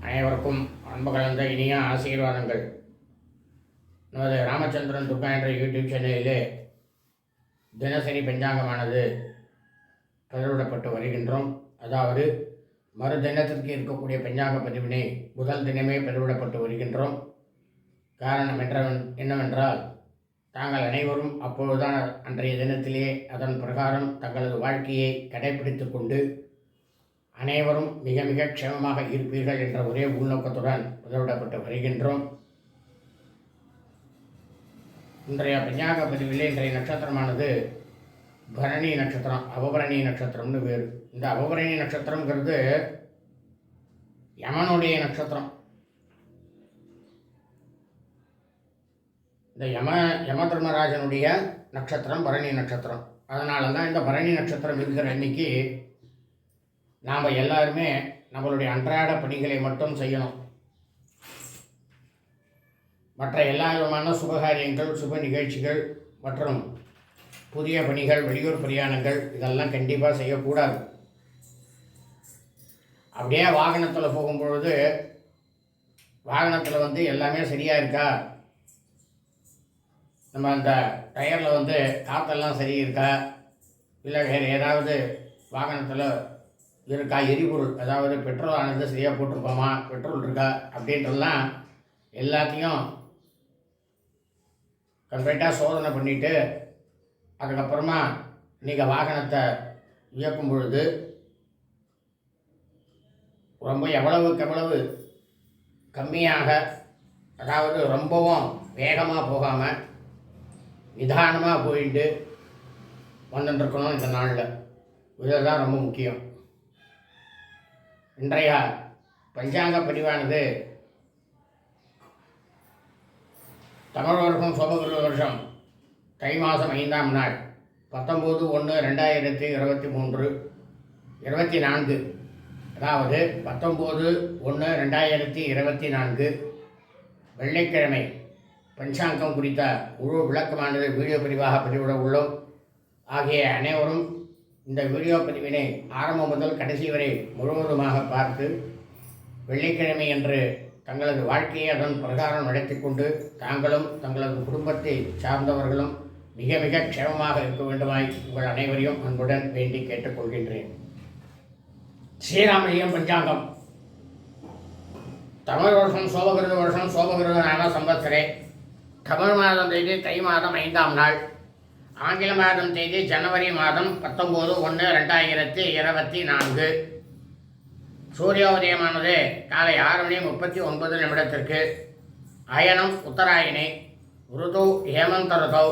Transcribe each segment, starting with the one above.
அனைவருக்கும் அன்பு கலந்த இனிய ஆசீர்வாதங்கள். நமது ராமச்சந்திரன் துர்கா என்ற யூடியூப் சேனலிலே தினசரி பஞ்சாங்கமானது பதிவிடப்பட்டு வருகின்றோம். அதாவது மறு தினத்திற்கு இருக்கக்கூடிய பஞ்சாங்க பதிவினை முதல் தினமே பதிவிடப்பட்டு வருகின்றோம். காரணம் என்ற என்னவென்றால் தாங்கள் அனைவரும் அப்பொழுதுதான் அன்றைய தினத்திலே அதன் பிரகாரம் தங்களது வாழ்க்கையை கடைபிடித்து கொண்டு அனைவரும் மிக மிக க்ஷேமமாக இருப்பீர்கள் என்ற ஒரே உள்நோக்கத்துடன் உதவிடப்பட்டு வருகின்றோம். இன்றைய பஞ்சாங்க பதிவிலே இன்றைய நட்சத்திரமானது பரணி நட்சத்திரம் அபபரணி நட்சத்திரம்னு பேர். இந்த அபபரணி நட்சத்திரங்கிறது யமனுடைய நட்சத்திரம். இந்த யம யம தர்மராஜனுடைய நட்சத்திரம் பரணி நட்சத்திரம். அதனால தான் இந்த பரணி நட்சத்திரம் இருக்கிற அன்னைக்கு நாம் எல்லாருமே நம்மளுடைய அன்றாட பணிகளை மட்டும் செய்யணும். மற்ற எல்லா விதமான சுபகாரியங்கள் சுப நிகழ்ச்சிகள் மற்றும் புதிய பணிகள் வெளியூர் பிரயாணங்கள் இதெல்லாம் கண்டிப்பாக செய்யக்கூடாது. அப்படியே வாகனத்தில் போகும்பொழுது வாகனத்தில் வந்து எல்லாமே சரியாக இருக்கா? நம்ம அந்த டயரில் வந்து காற்றெல்லாம் சரி இருக்கா இல்லை வேறு ஏதாவது வாகனத்தில் இருக்கா எரிபொருள் அதாவது பெட்ரோல் ஆனது சரியாக போட்டிருப்போமா பெட்ரோல் இருக்கா அப்படின்றதெல்லாம் எல்லாத்தையும் கம்ப்ளீட்டாக சோதனை பண்ணிவிட்டு அதுக்கப்புறமா நீங்கள் வாகனத்தை இயக்கும் பொழுது ரொம்ப எவ்வளவுக்கு எவ்வளவு கம்மியாக அதாவது ரொம்பவும் வேகமாக போகாமல் நிதானமாக போயிட்டு வந்துட்டுருக்கணும் இந்த நாளில். இதுதான் ரொம்ப முக்கியம். இன்றைய பஞ்சாங்க பதிவானது தமிழ் வருஷம் சோபகிருத வருஷம் தை மாதம் ஐந்தாம் நாள் பத்தொம்போது ஒன்று ரெண்டாயிரத்தி இருபத்தி மூன்று இருபத்தி நான்கு. அதாவது பத்தொம்போது ஒன்று ரெண்டாயிரத்தி இருபத்தி நான்கு வெள்ளிக்கிழமை பஞ்சாங்கம் குறித்த முழு விளக்கமானது வீடியோ பதிவாக பதிவிட உள்ளோம். ஆகிய அனைவரும் இந்த வீடியோ பதிவினை ஆரம்பம் முதல் கடைசி வரை முழுவதுமாக பார்த்து வெள்ளிக்கிழமை என்று தங்களது வாழ்க்கையை அதன் பிரகாரம் நடத்தி கொண்டு தாங்களும் தங்களது குடும்பத்தை சார்ந்தவர்களும் மிக மிக க்ஷேமமாக இருக்க வேண்டுமாய் உங்கள் அனைவரையும் அன்புடன் வேண்டி கேட்டுக்கொள்கின்றேன் ஸ்ரீராமலியம் பஞ்சாங்கம். தமிழ் வருஷம் சோபகிருத வருஷம் சோபகிருத நாம சம்பத்சரே தமிழ் மாதம் தேதி தை மாதம் ஐந்தாம் நாள். ஆங்கில மாதம் தேதி ஜனவரி மாதம் பத்தொம்போது ஒன்று ரெண்டாயிரத்தி இருபத்தி நான்கு. சூரிய உதயமானது காலை ஆறு மணி முப்பத்தி ஒன்பது நிமிடத்திற்கு. அயனம் உத்தராயணி ருது ஹேமந்த ருதௌ.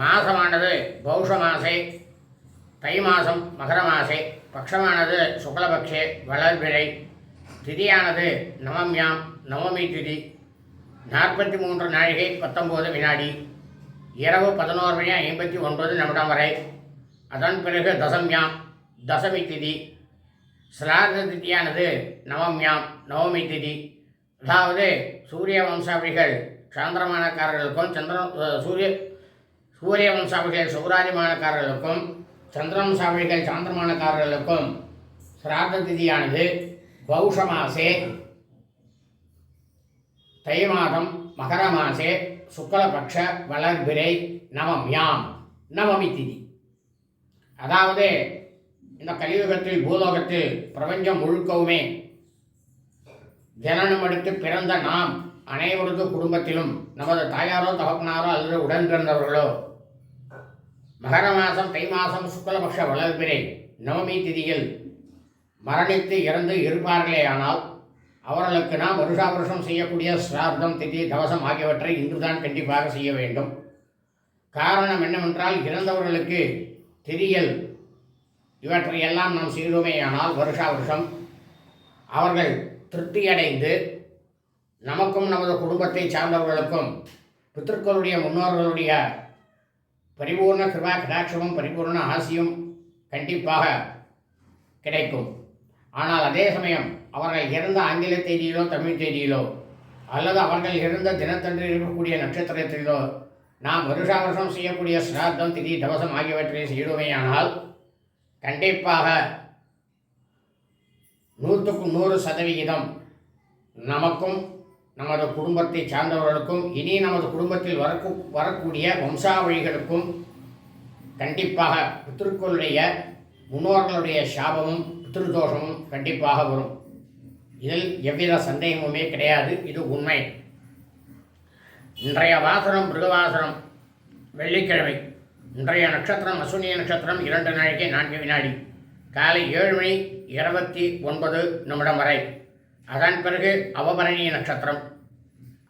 மாசமானது பௌஷ மாசே தை மாதம் மகர மாசை. பக்ஷமானது சுக்லபக்ஷே வளர்பிழை திதியானது நவம்யாம் நவமி திதி. நாற்பத்தி மூன்று நாழிகை பத்தொம்போது வினாடி. இரவு பதினோரு மணி ஐம்பத்தி ஒன்பது நிமிடம் வரை. அதன் பிறகு தசம்யாம் தசமி திதி. சிராத திதியானது நவம்யாம் நவமி திதி. அதாவது சூரிய வம்சாவளிகள் சாந்திரமானக்காரர்களுக்கும் சந்திர சூரிய சூரிய வம்சாவளிகள் சௌராதிமானக்காரர்களுக்கும் சந்திரவம்சாவளிகள் சாந்திரமானக்காரர்களுக்கும் சிராத திதியானது பௌஷ மாசே தை மாதம் மகர மாசே சுக்லபக்ஷ வளர்பிறை நவம்யாம். நவமி திதி. அதாவது இந்த கலியுகத்தில் பூலோகத்தில் பிரபஞ்சம் முழுக்கவுமே ஜனனம் எடுத்து பிறந்த நாம் அனைவரது குடும்பத்திலும் நமது தாயாரோ தகப்பனாரோ அல்லது உடன் பிறந்தவர்களோ மகர மாதம் தை மாதம் சுக்லபக்ஷ வளர்பிறை நவமி திதியில் மரணித்து இறந்து இருப்பார்களே ஆனால் அவர்களுக்கு நாம் வருஷா வருஷம் செய்யக்கூடிய சிரார்த்தம் திதி தவசம் ஆகியவற்றை இன்றுதான் கண்டிப்பாக செய்ய வேண்டும். காரணம் என்னவென்றால் இறந்தவர்களுக்கு திதியில் இவற்றையெல்லாம் நாம் செய்தோமேயானால் வருஷா வருஷம் அவர்கள் திருப்தியடைந்து நமக்கும் நமது குடும்பத்தை சார்ந்தவர்களுக்கும் பித்திருக்களுடைய முன்னோர்களுடைய பரிபூர்ண கிருபா கடாட்சமும் பரிபூர்ண ஆசியும் கண்டிப்பாக கிடைக்கும். ஆனால் அதே சமயம் அவர்கள் இறந்த ஆங்கில தேதியிலோ தமிழ் தேதியிலோ அல்லது அவர்கள் இருந்த தினத்தன்று இருக்கக்கூடிய நட்சத்திரத்திலோ நாம் வருஷா வருஷம் செய்யக்கூடிய சிராத்தம் திதி தவசம் ஆகியவற்றை செய்துமையானால் கண்டிப்பாக நூற்றுக்கு நூறு சதவிகிதம் நமக்கும் நமது குடும்பத்தை சார்ந்தவர்களுக்கும் இனி நமது குடும்பத்தில் வரக்கு வரக்கூடிய வம்சாவழிகளுக்கும் கண்டிப்பாக பித்திருக்களுடைய முன்னோர்களுடைய சாபமும் பித்திருதோஷமும் கண்டிப்பாக வரும். இதில் எவ்வித சந்தேகமுமே கிடையாது. இது உண்மை. இன்றைய வாசனம் மிருகவாசனம் வெள்ளிக்கிழமை. இன்றைய நட்சத்திரம் அசுனிய நட்சத்திரம் இரண்டு நாளைக்கு நான்கு வினாடி. காலை ஏழு மணி இருபத்தி ஒன்பது நிமிடம் வரை. அதன் பிறகு அவபரணிய நட்சத்திரம்.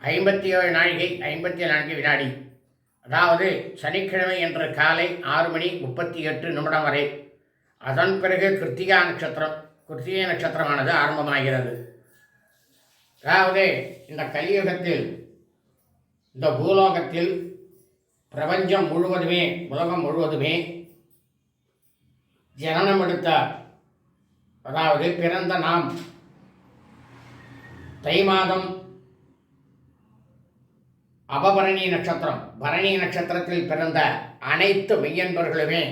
ஐம்பத்தி ஏழு நாழிகை ஐம்பத்தி நான்கு வினாடி. அதாவது சனிக்கிழமை என்று காலை ஆறு மணி முப்பத்தி எட்டு நிமிடம் வரை. அதன் பிறகு கிருத்திகா நட்சத்திரம் கிருத்திகை நட்சத்திரமானது ஆரம்பமாகிறது. அதாவது இந்த கலியுகத்தில் இந்த பூலோகத்தில் பிரபஞ்சம் முழுவதுமே உலகம் முழுவதுமே ஜனனம் எடுத்த அதாவது பிறந்த நாம் தை மாதம் அபபரணி நட்சத்திரம். பரணி நட்சத்திரத்தில் பிறந்த அனைத்து மெய்யன்பர்களுமே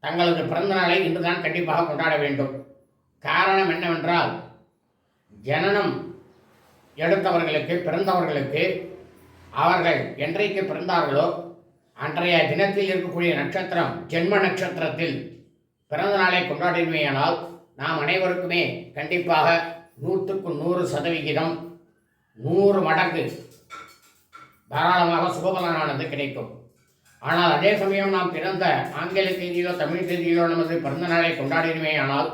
தங்களது பிறந்த நாளை இன்றுதான் கண்டிப்பாக கொண்டாட வேண்டும். காரணம் என்னவென்றால் ஜனனம் எடுத்தவர்களுக்கு பிறந்தவர்களுக்கு அவர்கள் என்றைக்கு பிறந்தார்களோ அன்றைய தினத்தில் இருக்கக்கூடிய நட்சத்திரம் ஜென்ம நட்சத்திரத்தில் பிறந்த நாளை கொண்டாடினமையானால் நாம் அனைவருக்குமே கண்டிப்பாக நூற்றுக்கு நூறு சதவிகிதம் நூறு மடங்கு தாராளமாக சுபபலனானது கிடைக்கும். ஆனால் அதே சமயம் நாம் பிறந்த ஆங்கில தேதியிலோ தமிழ் தேதியிலோ நமது பிறந்த நாளை கொண்டாடினமே ஆனால்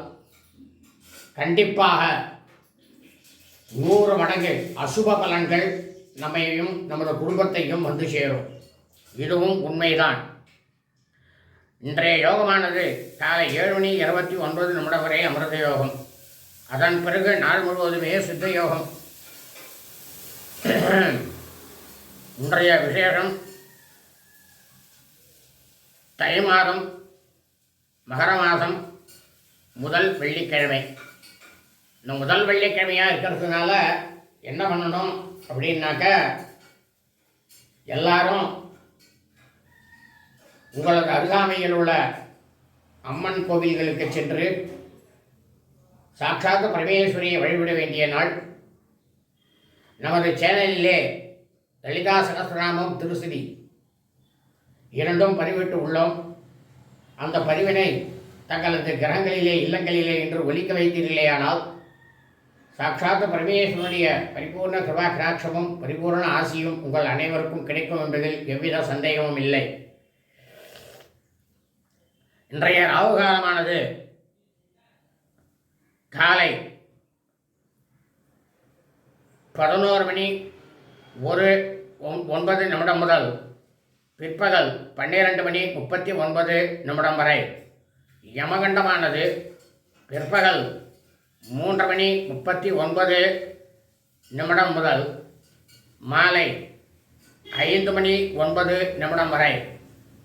கண்டிப்பாக நூறு மடங்கு அசுப பலன்கள் நம்மையும் நமது குடும்பத்தையும் வந்து சேரும். இதுவும் உண்மைதான். இன்றைய யோகமானது காலை ஏழு மணி இருபத்தி ஒன்பது நிமிடம் வரை அமிர்த யோகம். அதன் பிறகு நாள் முழுவதுமே சித்த யோகம். இன்றைய விசேஷம் தை மாதம் மகர மாதம் முதல் வெள்ளிக்கிழமை. இந்த முதல் வெள்ளிக்கிழமையாக இருக்கிறதுனால என்ன பண்ணணும் அப்படின்னாக்க எல்லாரும் உங்களது அருகாமையில் உள்ள அம்மன் கோவில்களுக்கு சென்று சாட்சாத் பரமேஸ்வரியை வழிபட வேண்டிய நாள். நமது சேனலிலே லலிதா சகசிரநாமம் திருசுதி இரண்டும் பதிவிட்டு உள்ளோம். அந்த பதிவினை தங்களது கிரகங்களிலே இல்லங்களிலே என்று ஒலிக்க வைத்தீர்களேயானால் சாட்சாத் பரமேஸ்வரனுடைய பரிபூர்ண கிருபாகராட்சமும் பரிபூர்ண ஆசியும் உங்கள் அனைவருக்கும் கிடைக்கும் என்பதில் எவ்வித சந்தேகமும் இல்லை. இன்றைய ராகுகாலமானது காலை பதினோரு மணி ஒரு ஒன்- ஒன்பது நிமிடம் முதல் பிற்பகல் பன்னிரண்டு மணி முப்பத்தி ஒன்பது நிமிடம் வரை யமகண்டமானது. பிற்பகல் மூன்று மணி முப்பத்தி ஒன்பது நிமிடம் முதல் மாலை ஐந்து மணி ஒன்பது நிமிடம் வரை.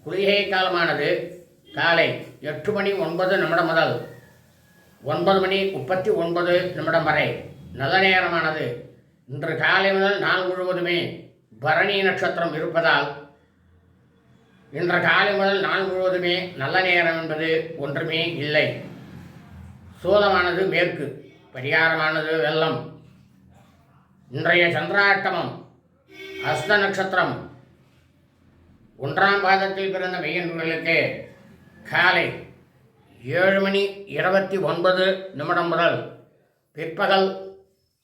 குளிகை காலமானது காலை எட்டு மணி ஒன்பது நிமிடம் முதல் ஒன்பது மணி முப்பத்தி ஒன்பது நிமிடம் வரை. நல்ல நேரமானது. இன்று காலை முதல் நாள் முழுவதுமே பரணி நட்சத்திரம் இருப்பதால் இன்று காலை முதல் நாள் முழுவதுமே நல்ல நேரம் என்பது ஒன்றுமே இல்லை. சூலமானது மேற்கு பரிகாரமானது வெள்ளம். இன்றைய சந்திராட்டமம் அஸ்த நட்சத்திரம். ஒன்றாம் பாதத்தில் பிறந்த மெய்யன்பர்களுக்கு காலை ஏழு மணி இருபத்தி ஒன்பது நிமிடம் முதல் பிற்பகல்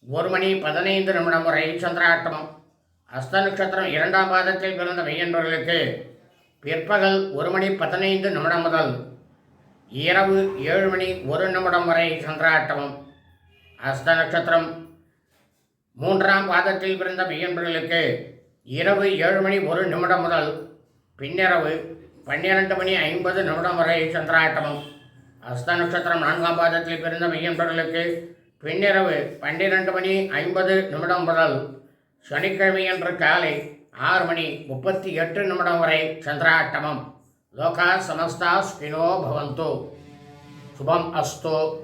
ஒரு மணி பதினைந்து நிமிடம் வரை சந்திராட்டமம் அஸ்த நட்சத்திரம் இரண்டாம் பாதத்தில் பிறந்த மெய்யன்பர்களுக்கு பிற்பகல் ஒரு மணி பதினைந்து நிமிடம் முதல் இரவு ஏழு மணி ஒரு நிமிடம் வரை சந்திராட்டமம். அஸ்த நட்சத்திரம் மூன்றாம் பாதத்தில் பிறந்த மெய்யன்பர்களுக்கு இரவு ஏழு மணி ஒரு நிமிடம் முதல் பின்னிரவு பன்னிரண்டு மணி ஐம்பது நிமிடம் வரை சந்திராட்டமம். அஸ்த நட்சத்திரம் நான்காம் பாதத்தில் பிறந்த மையன்பர்களுக்கு பின்னிரவு பன்னிரண்டு மணி ஐம்பது நிமிடம் முதல் சனிக்கிழமையன்று காலை ஆறு மணி முப்பத்தி எட்டு நிமிடம் வரை சந்திராட்டமம். லோகா சமஸ்தா ஸ்பினோ பவந்தோ. சுபம் அஸ்தோ.